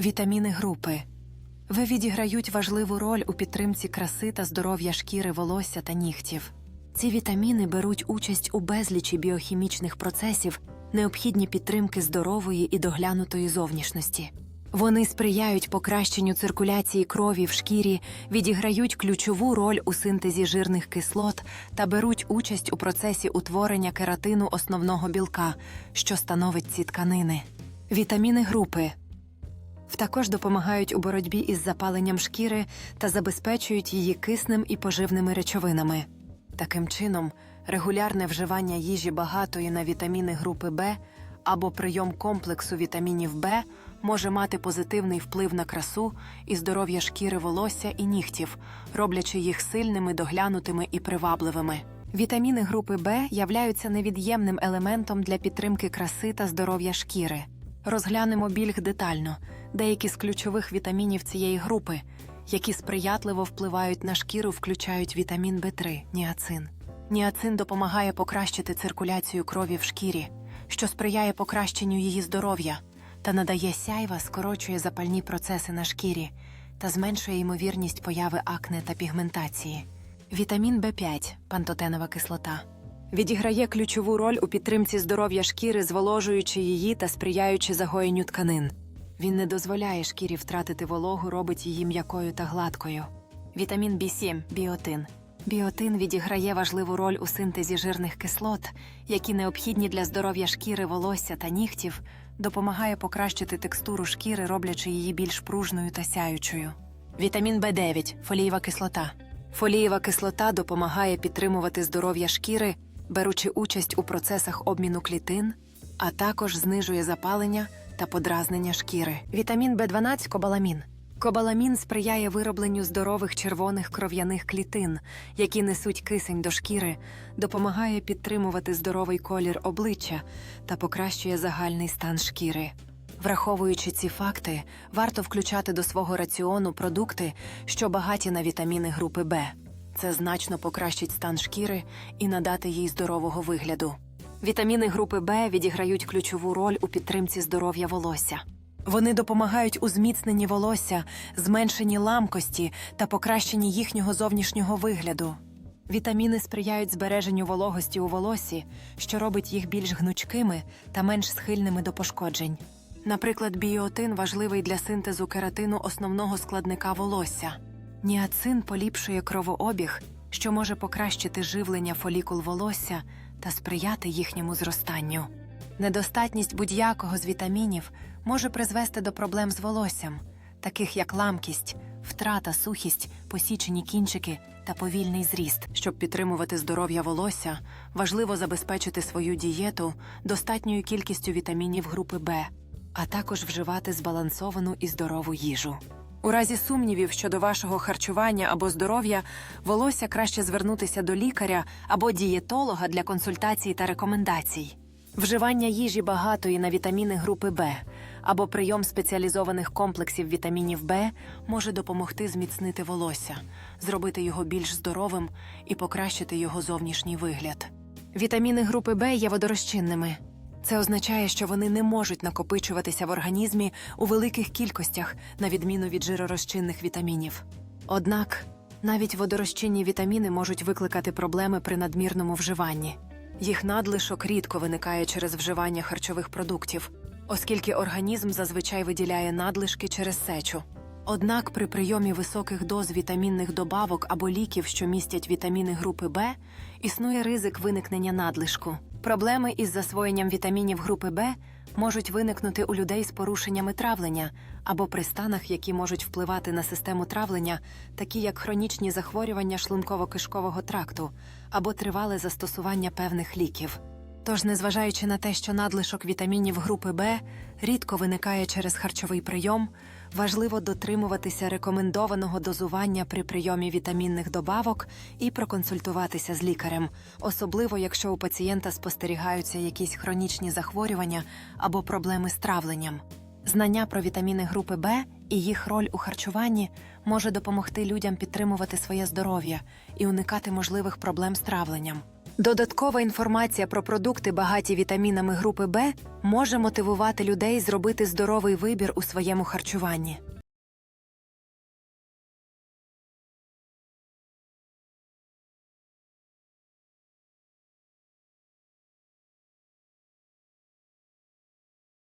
Вітаміни групи Ви відіграють важливу роль у підтримці краси та здоров'я шкіри, волосся та нігтів. Ці вітаміни беруть участь у безлічі біохімічних процесів, необхідні підтримки здорової і доглянутої зовнішності. Вони сприяють покращенню циркуляції крові в шкірі, відіграють ключову роль у синтезі жирних кислот та беруть участь у процесі утворення кератину основного білка, що становить ці тканини. Вітаміни групи також допомагають у боротьбі із запаленням шкіри та забезпечують її киснем і поживними речовинами. Таким чином, регулярне вживання їжі багатої на вітаміни групи Б або прийом комплексу вітамінів Б може мати позитивний вплив на красу і здоров'я шкіри волосся і нігтів, роблячи їх сильними, доглянутими і привабливими. Вітаміни групи Б являються невід'ємним елементом для підтримки краси та здоров'я шкіри. Розглянемо більш детально деякі з ключових вітамінів цієї групи, які сприятливо впливають на шкіру, включають вітамін В3 ніацин. Ніацин допомагає покращити циркуляцію крові в шкірі, що сприяє покращенню її здоров'я та надає сяйва, скорочує запальні процеси на шкірі та зменшує ймовірність появи акне та пігментації. Вітамін В5 пантотенова кислота відіграє ключову роль у підтримці здоров'я шкіри, зволожуючи її та сприяючи загоєнню тканин. Він не дозволяє шкірі втратити вологу, робить її м'якою та гладкою. Вітамін B7 біотин. Біотин відіграє важливу роль у синтезі жирних кислот, які необхідні для здоров'я шкіри, волосся та нігтів, допомагає покращити текстуру шкіри, роблячи її більш пружною та сяючою. Вітамін В9 фолієва кислота. Фолієва кислота допомагає підтримувати здоров'я шкіри, беручи участь у процесах обміну клітин, а також знижує запалення та подразнення шкіри. Вітамін В12 кобаламін. Кобаламін сприяє виробленню здорових червоних кров'яних клітин, які несуть кисень до шкіри, допомагає підтримувати здоровий колір обличчя та покращує загальний стан шкіри. Враховуючи ці факти, варто включати до свого раціону продукти, що багаті на вітаміни групи Б. Це значно покращить стан шкіри і надати їй здорового вигляду. Вітаміни групи Б відіграють ключову роль у підтримці здоров'я волосся. Вони допомагають у зміцненні волосся, зменшенні ламкості та покращенні їхнього зовнішнього вигляду. Вітаміни сприяють збереженню вологості у волосі, що робить їх більш гнучкими та менш схильними до пошкоджень. Наприклад, біотин важливий для синтезу кератину основного складника волосся. Ніацин поліпшує кровообіг, що може покращити живлення фолікул волосся та сприяти їхньому зростанню. Недостатність будь-якого з вітамінів може призвести до проблем з волоссям, таких як ламкість, втрата, сухість, посічені кінчики та повільний зріст. Щоб підтримувати здоров'я волосся, важливо забезпечити свою дієту достатньою кількістю вітамінів групи Б, а також вживати збалансовану і здорову їжу. У разі сумнівів щодо вашого харчування або здоров'я, волосся краще звернутися до лікаря або дієтолога для консультацій та рекомендацій. Вживання їжі багатої на вітаміни групи Б або прийом спеціалізованих комплексів вітамінів Б може допомогти зміцнити волосся, зробити його більш здоровим і покращити його зовнішній вигляд. Вітаміни групи Б є водорозчинними. Це означає, що вони не можуть накопичуватися в організмі у великих кількостях, на відміну від жиророзчинних вітамінів. Однак навіть водорозчинні вітаміни можуть викликати проблеми при надмірному вживанні. Їх надлишок рідко виникає через вживання харчових продуктів, оскільки організм зазвичай виділяє надлишки через сечу. Однак при прийомі високих доз вітамінних добавок або ліків, що містять вітаміни групи Б, існує ризик виникнення надлишку. Проблеми із засвоєнням вітамінів групи Б можуть виникнути у людей з порушеннями травлення або при станах, які можуть впливати на систему травлення, такі як хронічні захворювання шлунково-кишкового тракту або тривале застосування певних ліків. Тож, незважаючи на те, що надлишок вітамінів групи Б рідко виникає через харчовий прийом, важливо дотримуватися рекомендованого дозування при прийомі вітамінних добавок і проконсультуватися з лікарем, особливо якщо у пацієнта спостерігаються якісь хронічні захворювання або проблеми з травленням. Знання про вітаміни групи Б і їх роль у харчуванні може допомогти людям підтримувати своє здоров'я і уникати можливих проблем з травленням. Додаткова інформація про продукти, багаті вітамінами групи Б, може мотивувати людей зробити здоровий вибір у своєму харчуванні.